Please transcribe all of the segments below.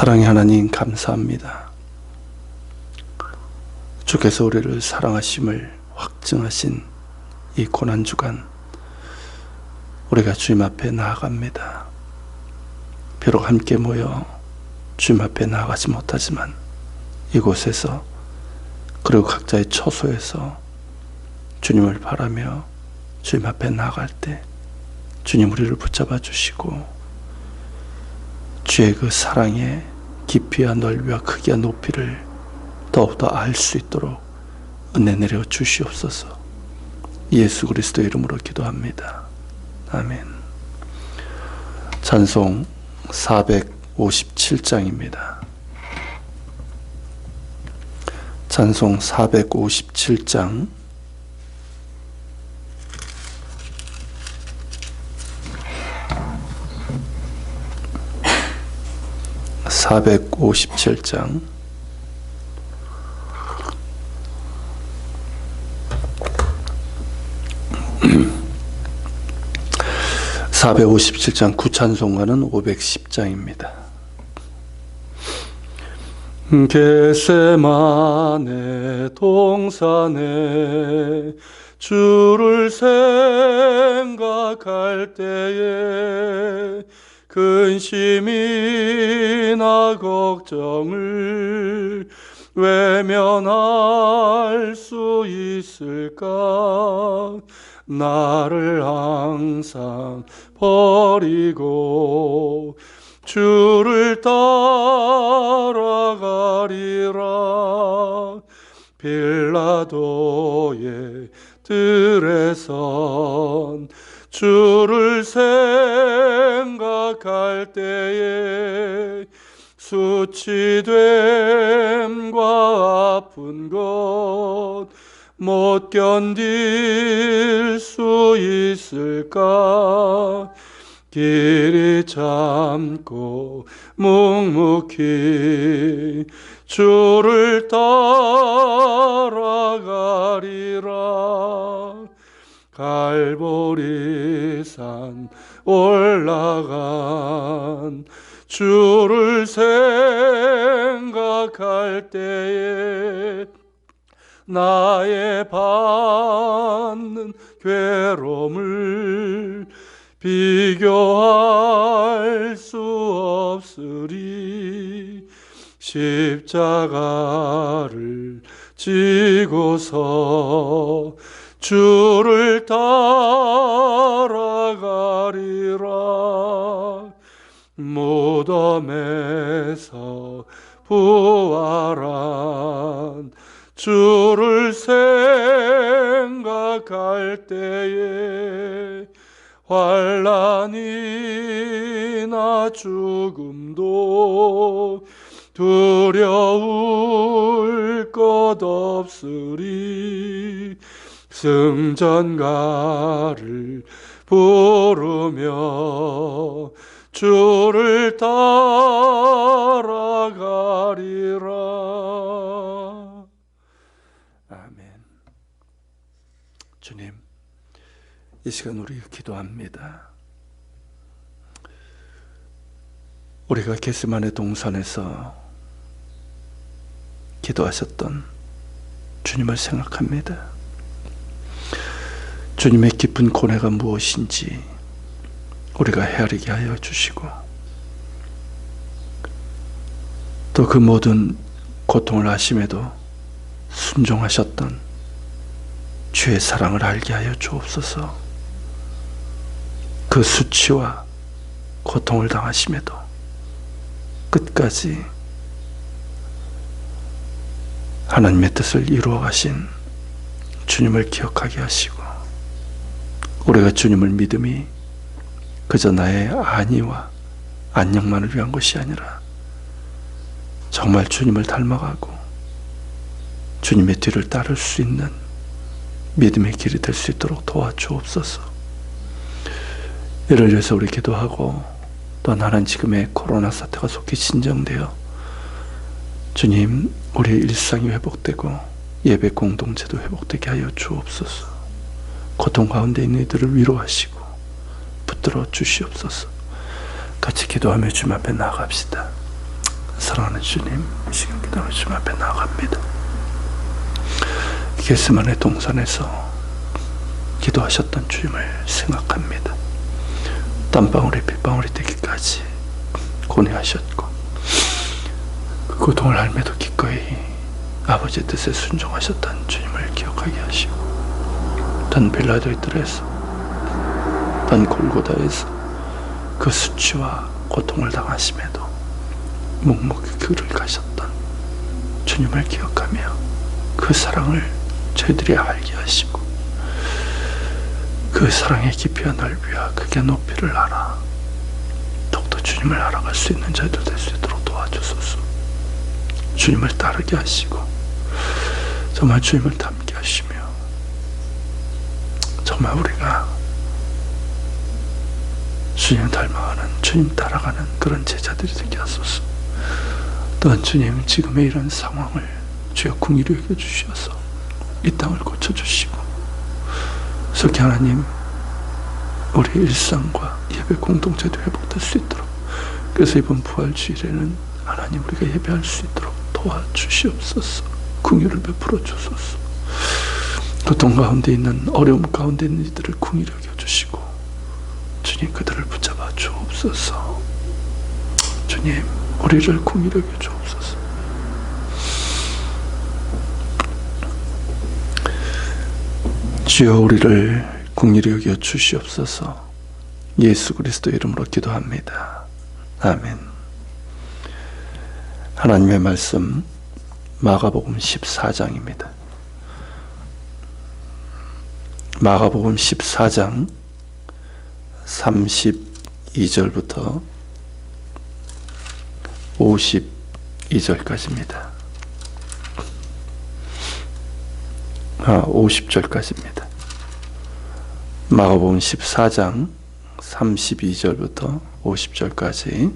사랑의 하나님 감사합니다. 주께서 우리를 사랑하심을 확증하신 이 고난 주간 우리가 주님 앞에 나아갑니다. 비록 함께 모여 주님 앞에 나아가지 못하지만 이곳에서 그리고 각자의 처소에서 주님을 바라며 주님 앞에 나아갈 때 주님 우리를 붙잡아 주시고 주의 그 사랑의 깊이와 넓이와 크기와 높이를 더욱더 알 수 있도록 은혜 내려 주시옵소서. 예수 그리스도 이름으로 기도합니다. 아멘. 찬송 457장입니다. 찬송 457장 457장. (457장) 구찬송가는 (510장입니다) 겟세만의 동산에 주를 생각할 때에 근심이나 걱정을 외면할 수 있을까? 나를 항상 버리고 주를 따라가리라. 빌라도의 들에선 주를 생각할 때에 수치됨과 아픈 것 못 견딜 수 있을까? 길이 참고 묵묵히 주를 따라가리라. 갈보리산 올라간 주를 생각할 때에 나의 받는 괴로움을 비교할 수 없으리. 십자가를 지고서 주를 따라가리라. 무덤에서 부활한 주를 생각할 때에 환란이나 죽음도 두려울 것 없으리 승전가를 부르며 주를 따라가리라. 아멘. 주님, 이 시간 우리 기도합니다. 우리가 게스만의 동산에서 기도하셨던 주님을 생각합니다. 주님의 깊은 고뇌가 무엇인지 우리가 헤아리게 하여 주시고 또 그 모든 고통을 아심에도 순종하셨던 주의 사랑을 알게 하여 주옵소서. 그 수치와 고통을 당하심에도 끝까지 하나님의 뜻을 이루어 가신 주님을 기억하게 하시고 우리가 주님을 믿음이 그저 나의 안위와 안녕만을 위한 것이 아니라 정말 주님을 닮아가고 주님의 뒤를 따를 수 있는 믿음의 길이 될 수 있도록 도와주옵소서. 이를 위해서 우리 기도하고 또한 하나님 지금의 코로나 사태가 속히 진정되어 주님 우리의 일상이 회복되고 예배 공동체도 회복되게 하여 주옵소서. 고통 가운데 있는 이들을 위로하시고 붙들어 주시옵소서. 같이 기도하며 주님 앞에 나갑시다. 사랑하는 주님, 이 시간 기도하는 주님 앞에 나아갑니다. 게스만의 동산에서 기도하셨던 주님을 생각합니다. 땀방울이 빗방울이 되기까지 고뇌하셨고 그 고통을 알매도 기꺼이 아버지의 뜻에 순종하셨던 주님을 기억하게 하시고 단 빌라도의 뜰에서 단 골고다에서 그 수치와 고통을 당하심에도 묵묵히 그를 가셨던 주님을 기억하며 그 사랑을 저희들이 알게 하시고 그 사랑의 깊이와 넓이와 극의 높이를 알아 더욱더 주님을 알아갈 수 있는 저희들 될 수 있도록 도와주소서. 주님을 따르게 하시고 정말 주님을 닮게 하시며 정말 우리가 주님 닮아가는 주님 따라가는 그런 제자들이 되게 하소서 또한 주님 지금의 이런 상황을 주여 궁일히 여겨주셔서 이 땅을 고쳐주시고 속히 하나님 우리 일상과 예배 공동체도 회복될 수 있도록 그래서 이번 부활주일에는 하나님 우리가 예배할 수 있도록 도와주시옵소서. 궁유를 베풀어 주소서 고통 가운데 있는 어려움 가운데 있는 이들을 궁일히 여겨주시고 주님 그들을 붙잡아 주옵소서. 주님 우리를 궁일히 여겨 주옵소서. 주여 우리를 궁일히 여겨 주시옵소서. 예수 그리스도 이름으로 기도합니다. 아멘. 하나님의 말씀 마가복음 14장입니다 마가복음 14장 32절부터 52절까지입니다. 아, 50절까지입니다. 마가복음 14장 32절부터 50절까지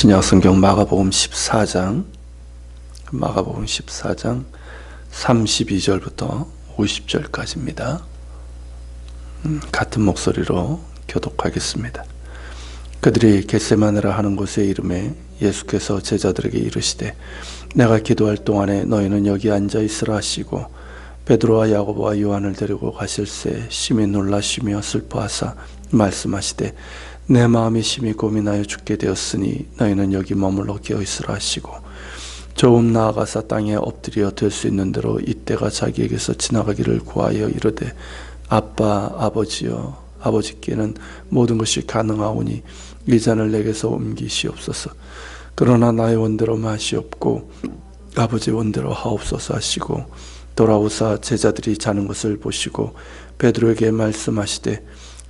신약 성경 마가복음 14장 마가복음 14장 32절부터 50절까지입니다. 음, 같은 목소리로 교독하겠습니다. 그들이 겟세마네라 하는 곳에 이름에 예수께서 제자들에게 이르시되 내가 기도할 동안에 너희는 여기 앉아 있으라 하시고 베드로와 야고보와 요한을 데리고 가실새 심히 놀라시며 슬퍼하사 말씀하시되 내 마음이 심히 고민하여 죽게 되었으니 너희는 여기 머물러 깨어 있으라 하시고 조금 나아가사 땅에 엎드려 될 수 있는 대로 이때가 자기에게서 지나가기를 구하여 이르되 아빠 아버지여 아버지께는 모든 것이 가능하오니 이 잔을 내게서 옮기시옵소서. 그러나 나의 원대로 마시옵고 아버지 원대로 하옵소서 하시고 돌아오사 제자들이 자는 것을 보시고 베드로에게 말씀하시되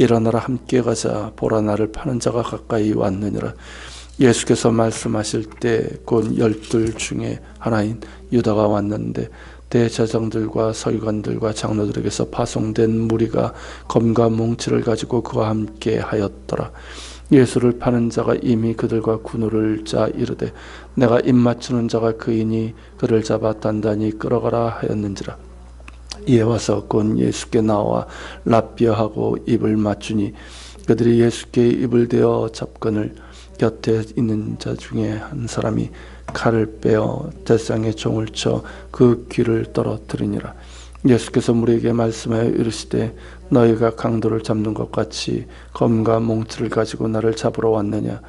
일어나라 함께 가자 보라 나를 파는 자가 가까이 왔느니라 예수께서 말씀하실 때 곧 열둘 중에 하나인 유다가 왔는데 대제장들과 서기관들과 장로들에게서 파송된 무리가 검과 몽치를 가지고 그와 함께 하였더라. 예수를 파는 자가 이미 그들과 군우를 짜 이르되 내가 입 맞추는 자가 그이니 그를 잡아 단단히 끌어가라 하였는지라. 이에 와서 곧 예수께 나와 랍비어하고 입을 맞추니 그들이 예수께 입을 대어 잡건을 곁에 있는 자 중에 한 사람이 칼을 빼어 대상에 종을 쳐 그 귀를 떨어뜨리니라. 예수께서 무리에게 말씀하여 이르시되 너희가 강도를 잡는 것 같이 검과 몽치를 가지고 나를 잡으러 왔느냐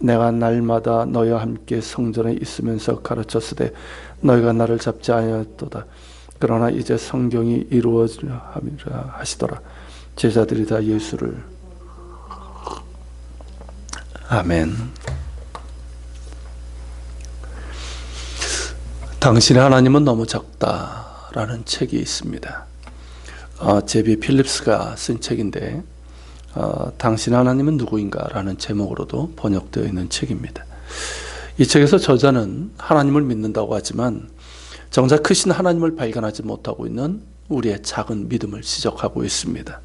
내가 날마다 너희와 함께 성전에 있으면서 가르쳤으되 너희가 나를 잡지 아니하였도다 그러나 이제 성경이 이루어지려 함이라 하시더라 제자들이 다 예수를 아멘. 당신의 하나님은 너무 적다라는 책이 있습니다. 어, 제비 필립스가 쓴 책인데 어, 당신 하나님은 누구인가라는 제목으로도 번역되어 있는 책입니다. 이 책에서 저자는 하나님을 믿는다고 하지만 정작 크신 하나님을 발견하지 못하고 있는 우리의 작은 믿음을 지적하고 있습니다.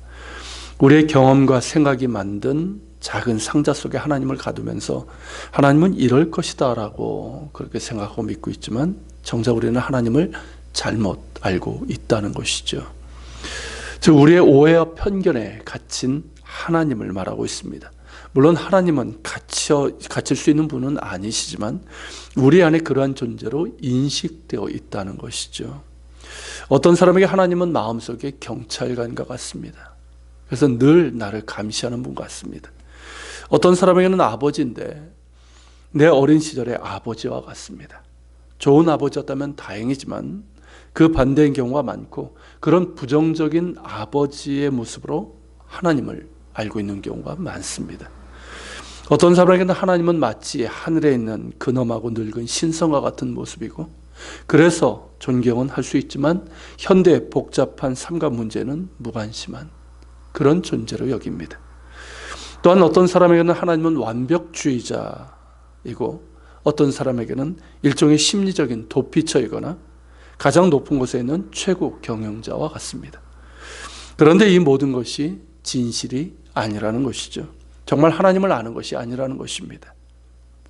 우리의 경험과 생각이 만든 작은 상자 속에 하나님을 가두면서 하나님은 이럴 것이다 라고 그렇게 생각하고 믿고 있지만 정작 우리는 하나님을 잘못 알고 있다는 것이죠. 즉 우리의 오해와 편견에 갇힌 하나님을 말하고 있습니다. 물론 하나님은 갇혀 갇힐 수 있는 분은 아니시지만 우리 안에 그러한 존재로 인식되어 있다는 것이죠. 어떤 사람에게 하나님은 마음속에 경찰관과 같습니다. 그래서 늘 나를 감시하는 분 같습니다. 어떤 사람에게는 아버지인데 내 어린 시절의 아버지와 같습니다. 좋은 아버지였다면 다행이지만 그 반대인 경우가 많고 그런 부정적인 아버지의 모습으로 하나님을 알고 있는 경우가 많습니다. 어떤 사람에게는 하나님은 마치 하늘에 있는 근엄하고 늙은 신성과 같은 모습이고 그래서 존경은 할 수 있지만 현대 복잡한 삶과 문제는 무관심한 그런 존재로 여깁니다. 또한 어떤 사람에게는 하나님은 완벽주의자이고 어떤 사람에게는 일종의 심리적인 도피처이거나 가장 높은 곳에 있는 최고 경영자와 같습니다. 그런데 이 모든 것이 진실이 아니라는 것이죠. 정말 하나님을 아는 것이 아니라는 것입니다.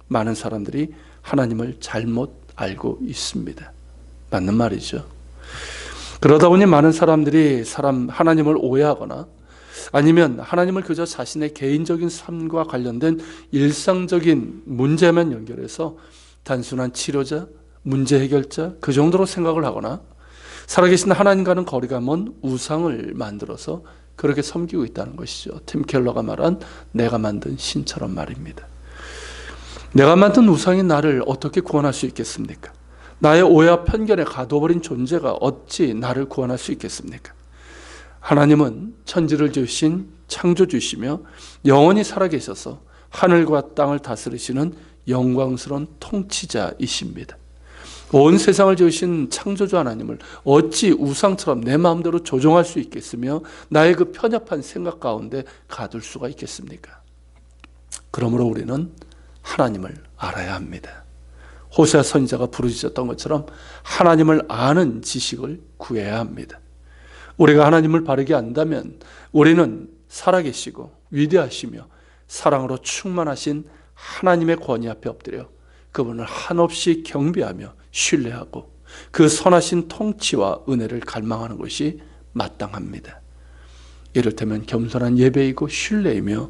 많은 사람들이 하나님을 잘못 알고 있습니다. 맞는 말이죠. 그러다 보니 많은 사람들이 사람 하나님을 오해하거나 아니면 하나님을 그저 자신의 개인적인 삶과 관련된 일상적인 문제만 연결해서 단순한 치료자, 문제 해결자 그 정도로 생각을 하거나 살아계신 하나님과는 거리가 먼 우상을 만들어서 그렇게 섬기고 있다는 것이죠. 팀 켈러가 말한 내가 만든 신처럼 말입니다. 내가 만든 우상이 나를 어떻게 구원할 수 있겠습니까? 나의 오해와 편견에 가둬버린 존재가 어찌 나를 구원할 수 있겠습니까? 하나님은 천지를 지으신 창조주시며 영원히 살아계셔서 하늘과 땅을 다스리시는 영광스러운 통치자이십니다. 온 세상을 지으신 창조주 하나님을 어찌 우상처럼 내 마음대로 조종할 수 있겠으며 나의 그 편협한 생각 가운데 가둘 수가 있겠습니까? 그러므로 우리는 하나님을 알아야 합니다. 호세아 선지자가 부르짖었던 것처럼 하나님을 아는 지식을 구해야 합니다. 우리가 하나님을 바르게 안다면 우리는 살아계시고 위대하시며 사랑으로 충만하신 하나님의 권위 앞에 엎드려 그분을 한없이 경배하며 신뢰하고 그 선하신 통치와 은혜를 갈망하는 것이 마땅합니다. 이를테면 겸손한 예배이고 신뢰이며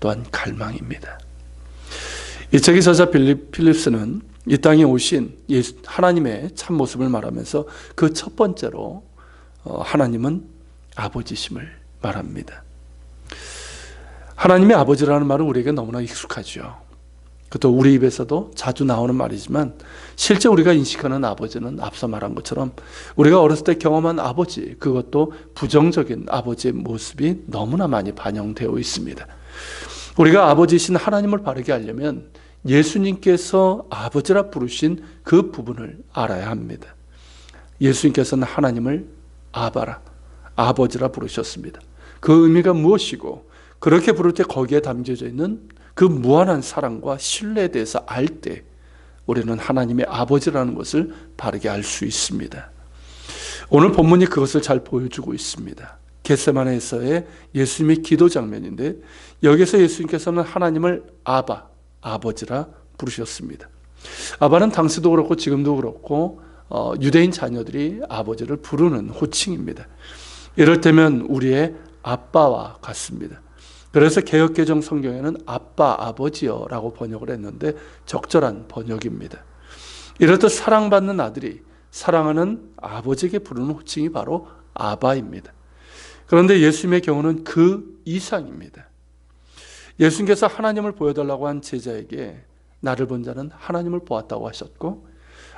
또한 갈망입니다. 이 책의 저자 필립, 필립스는 이 땅에 오신 예수, 하나님의 참 모습을 말하면서 그 첫 번째로 어, 하나님은 아버지심을 말합니다. 하나님의 아버지라는 말은 우리에게 너무나 익숙하죠. 그것도 우리 입에서도 자주 나오는 말이지만 실제 우리가 인식하는 아버지는 앞서 말한 것처럼 우리가 어렸을 때 경험한 아버지 그것도 부정적인 아버지의 모습이 너무나 많이 반영되어 있습니다. 우리가 아버지신 하나님을 바르게 하려면 예수님께서 아버지라 부르신 그 부분을 알아야 합니다. 예수님께서는 하나님을 아바라, 아버지라 부르셨습니다. 그 의미가 무엇이고 그렇게 부를 때 거기에 담겨져 있는 그 무한한 사랑과 신뢰에 대해서 알 때 우리는 하나님의 아버지라는 것을 바르게 알 수 있습니다. 오늘 본문이 그것을 잘 보여주고 있습니다. 겟세마네에서의 예수님의 기도 장면인데 여기서 예수님께서는 하나님을 아바, 아버지라 부르셨습니다. 아바는 당시도 그렇고 지금도 그렇고 어, 유대인 자녀들이 아버지를 부르는 호칭입니다. 이럴 때면 우리의 아빠와 같습니다. 그래서 개혁개정 성경에는 아빠, 아버지여라고 번역을 했는데 적절한 번역입니다. 이렇듯 사랑받는 아들이 사랑하는 아버지에게 부르는 호칭이 바로 아바입니다. 그런데 예수님의 경우는 그 이상입니다. 예수님께서 하나님을 보여달라고 한 제자에게 나를 본 자는 하나님을 보았다고 하셨고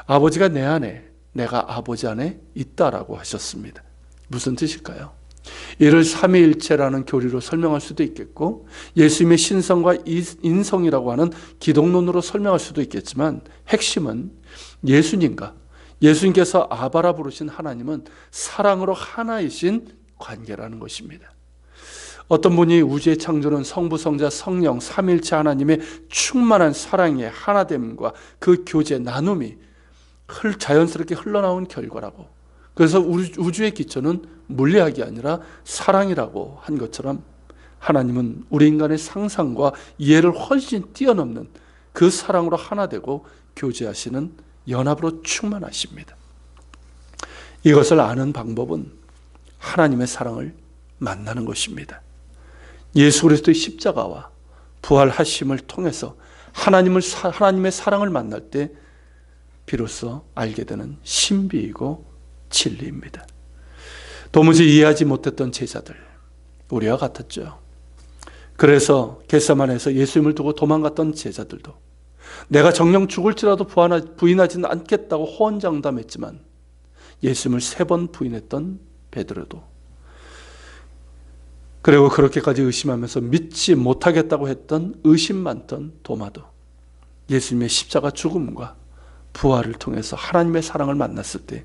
아버지가 내 안에 내가 아버지 안에 있다라고 하셨습니다. 무슨 뜻일까요? 이를 삼위일체라는 교리로 설명할 수도 있겠고 예수님의 신성과 인성이라고 하는 기독론으로 설명할 수도 있겠지만 핵심은 예수님과 예수님께서 아바라 부르신 하나님은 사랑으로 하나이신 관계라는 것입니다. 어떤 분이 우주의 창조는 성부, 성자, 성령, 삼일체 하나님의 충만한 사랑의 하나됨과 그 교제, 나눔이 흘, 자연스럽게 흘러나온 결과라고. 그래서 우주- 우주의 기초는 물리학이 아니라 사랑이라고 한 것처럼 하나님은 우리 인간의 상상과 이해를 훨씬 뛰어넘는 그 사랑으로 하나 되고 교제하시는 연합으로 충만하십니다. 이것을 아는 방법은 하나님의 사랑을 만나는 것입니다. 예수 그리스도의 십자가와 부활하심을 통해서 하나님을 사- 하나님의 사랑을 만날 때 비로소 알게 되는 신비이고 진리입니다. 도무지 이해하지 못했던 제자들 우리와 같았죠. 그래서 겟세만에서 예수님을 두고 도망갔던 제자들도 내가 정령 죽을지라도 부인하지는 않겠다고 호언장담했지만 예수님을 세 번 부인했던 베드로도 그리고 그렇게까지 의심하면서 믿지 못하겠다고 했던 의심 많던 도마도 예수님의 십자가 죽음과 부활을 통해서 하나님의 사랑을 만났을 때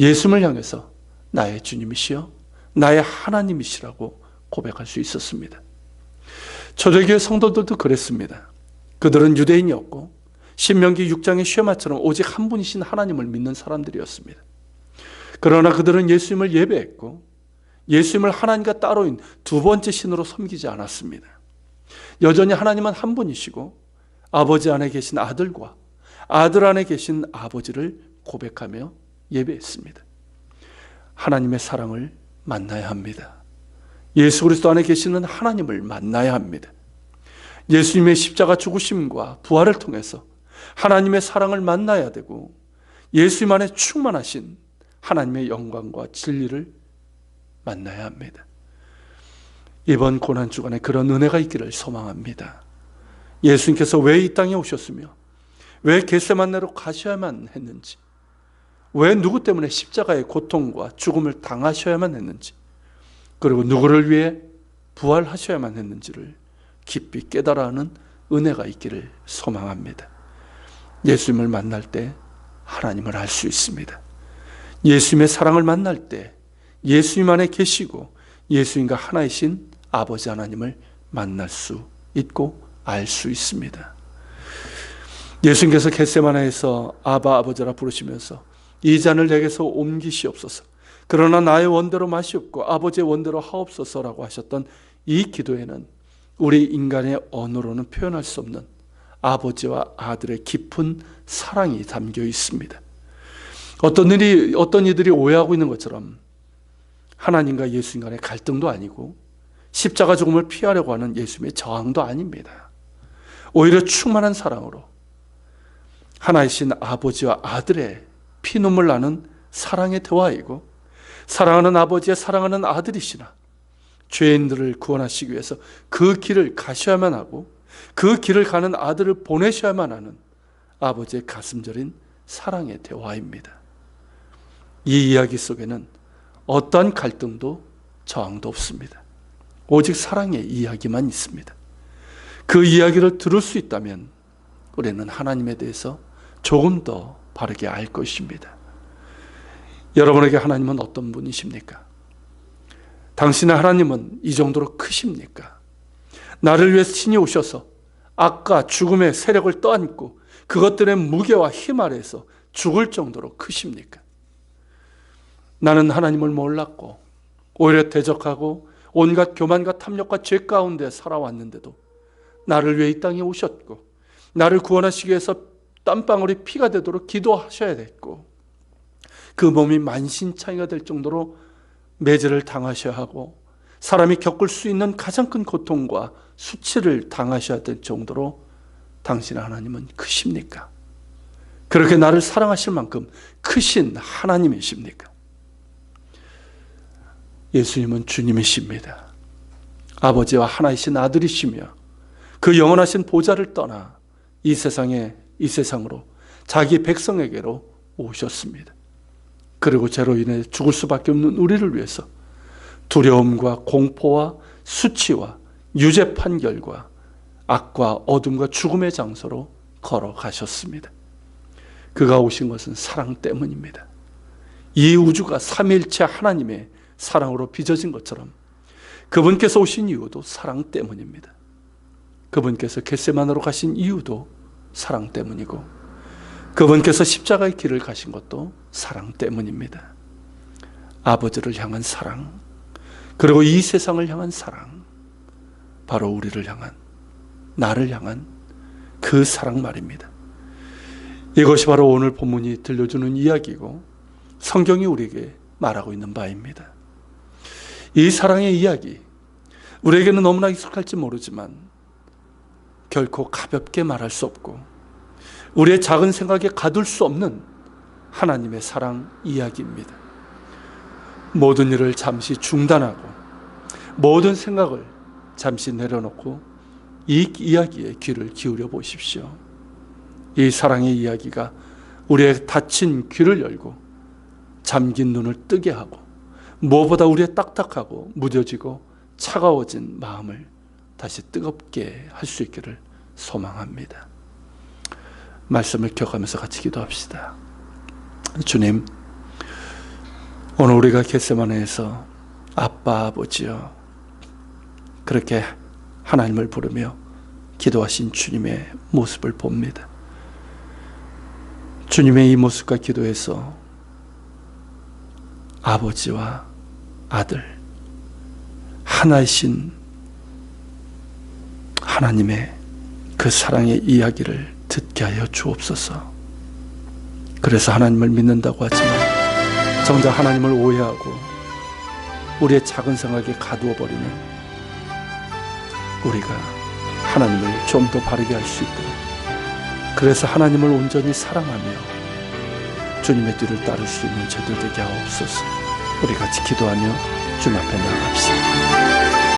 예수님을 향해서 나의 주님이시여 나의 하나님이시라고 고백할 수 있었습니다. 초대교회 성도들도 그랬습니다. 그들은 유대인이었고 신명기 6장의 쉐마처럼 오직 한 분이신 하나님을 믿는 사람들이었습니다. 그러나 그들은 예수님을 예배했고 예수님을 하나님과 따로인 두 번째 신으로 섬기지 않았습니다. 여전히 하나님은 한 분이시고 아버지 안에 계신 아들과 아들 안에 계신 아버지를 고백하며 예배했습니다. 하나님의 사랑을 만나야 합니다. 예수 그리스도 안에 계시는 하나님을 만나야 합니다. 예수님의 십자가 죽으심과 부활을 통해서 하나님의 사랑을 만나야 되고 예수님 안에 충만하신 하나님의 영광과 진리를 만나야 합니다. 이번 고난 주간에 그런 은혜가 있기를 소망합니다. 예수님께서 왜 이 땅에 오셨으며 왜 겟세만네로 가셔야만 했는지 왜 누구 때문에 십자가의 고통과 죽음을 당하셔야만 했는지 그리고 누구를 위해 부활하셔야만 했는지를 깊이 깨달아 하는 은혜가 있기를 소망합니다. 예수님을 만날 때 하나님을 알 수 있습니다. 예수님의 사랑을 만날 때 예수님 안에 계시고 예수님과 하나이신 아버지 하나님을 만날 수 있고 알 수 있습니다. 예수님께서 겟세마나에서 아바 아버지라 부르시면서 이 잔을 내게서 옮기시옵소서. 그러나 나의 원대로 마시옵고 아버지의 원대로 하옵소서라고 하셨던 이 기도에는 우리 인간의 언어로는 표현할 수 없는 아버지와 아들의 깊은 사랑이 담겨 있습니다. 어떤 일이 어떤 이들이 오해하고 있는 것처럼 하나님과 예수님 간의 갈등도 아니고 십자가 죽음을 피하려고 하는 예수님의 저항도 아닙니다. 오히려 충만한 사랑으로 하나이신 아버지와 아들의 피눈물 나는 사랑의 대화이고 사랑하는 아버지의 사랑하는 아들이시나 죄인들을 구원하시기 위해서 그 길을 가셔야만 하고 그 길을 가는 아들을 보내셔야만 하는 아버지의 가슴 저린 사랑의 대화입니다. 이 이야기 속에는 어떠한 갈등도 저항도 없습니다. 오직 사랑의 이야기만 있습니다. 그 이야기를 들을 수 있다면 우리는 하나님에 대해서 조금 더 바르게 알 것입니다. 여러분에게 하나님은 어떤 분이십니까? 당신의 하나님은 이 정도로 크십니까? 나를 위해 신이 오셔서 악과 죽음의 세력을 떠안고 그것들의 무게와 힘 아래에서 죽을 정도로 크십니까? 나는 하나님을 몰랐고 오히려 대적하고 온갖 교만과 탐욕과 죄 가운데 살아왔는데도 나를 위해 이 땅에 오셨고 나를 구원하시기 위해서 땀방울이 피가 되도록 기도하셔야 됐고 그 몸이 만신창이가 될 정도로 매질을 당하셔야 하고 사람이 겪을 수 있는 가장 큰 고통과 수치를 당하셔야 될 정도로 당신 하나님은 크십니까? 그렇게 나를 사랑하실 만큼 크신 하나님이십니까? 예수님은 주님이십니다. 아버지와 하나이신 아들이시며 그 영원하신 보좌를 떠나 이 세상에 이 세상으로 자기 백성에게로 오셨습니다. 그리고 죄로 인해 죽을 수밖에 없는 우리를 위해서 두려움과 공포와 수치와 유죄 판결과 악과 어둠과 죽음의 장소로 걸어가셨습니다. 그가 오신 것은 사랑 때문입니다. 이 우주가 삼일체 하나님의 사랑으로 빚어진 것처럼 그분께서 오신 이유도 사랑 때문입니다. 그분께서 겟세만으로 가신 이유도 사랑 때문이고 그분께서 십자가의 길을 가신 것도 사랑 때문입니다. 아버지를 향한 사랑, 그리고 이 세상을 향한 사랑, 바로 우리를 향한, 나를 향한 그 사랑 말입니다. 이것이 바로 오늘 본문이 들려주는 이야기고 성경이 우리에게 말하고 있는 바입니다. 이 사랑의 이야기, 우리에게는 너무나 익숙할지 모르지만 결코 가볍게 말할 수 없고 우리의 작은 생각에 가둘 수 없는 하나님의 사랑 이야기입니다. 모든 일을 잠시 중단하고 모든 생각을 잠시 내려놓고 이 이야기에 귀를 기울여 보십시오. 이 사랑의 이야기가 우리의 닫힌 귀를 열고 잠긴 눈을 뜨게 하고 무엇보다 우리의 딱딱하고 무뎌지고 차가워진 마음을 다시 뜨겁게 할 수 있기를 소망합니다. 말씀을 기억하면서 같이 기도합시다. 주님, 오늘 우리가 겟세마네에서 아빠 아버지여 그렇게 하나님을 부르며 기도하신 주님의 모습을 봅니다. 주님의 이 모습과 기도에서 아버지와 아들 하나이신 하나님의 그 사랑의 이야기를 듣게 하여 주옵소서. 그래서 하나님을 믿는다고 하지만 정작 하나님을 오해하고 우리의 작은 생각에 가두어 버리는 우리가 하나님을 좀 더 바르게 할 수 있도록 그래서 하나님을 온전히 사랑하며 주님의 뒤를 따를 수 있는 저들 되게 하옵소서. 우리 같이 기도하며 주님 앞에 나아갑시다.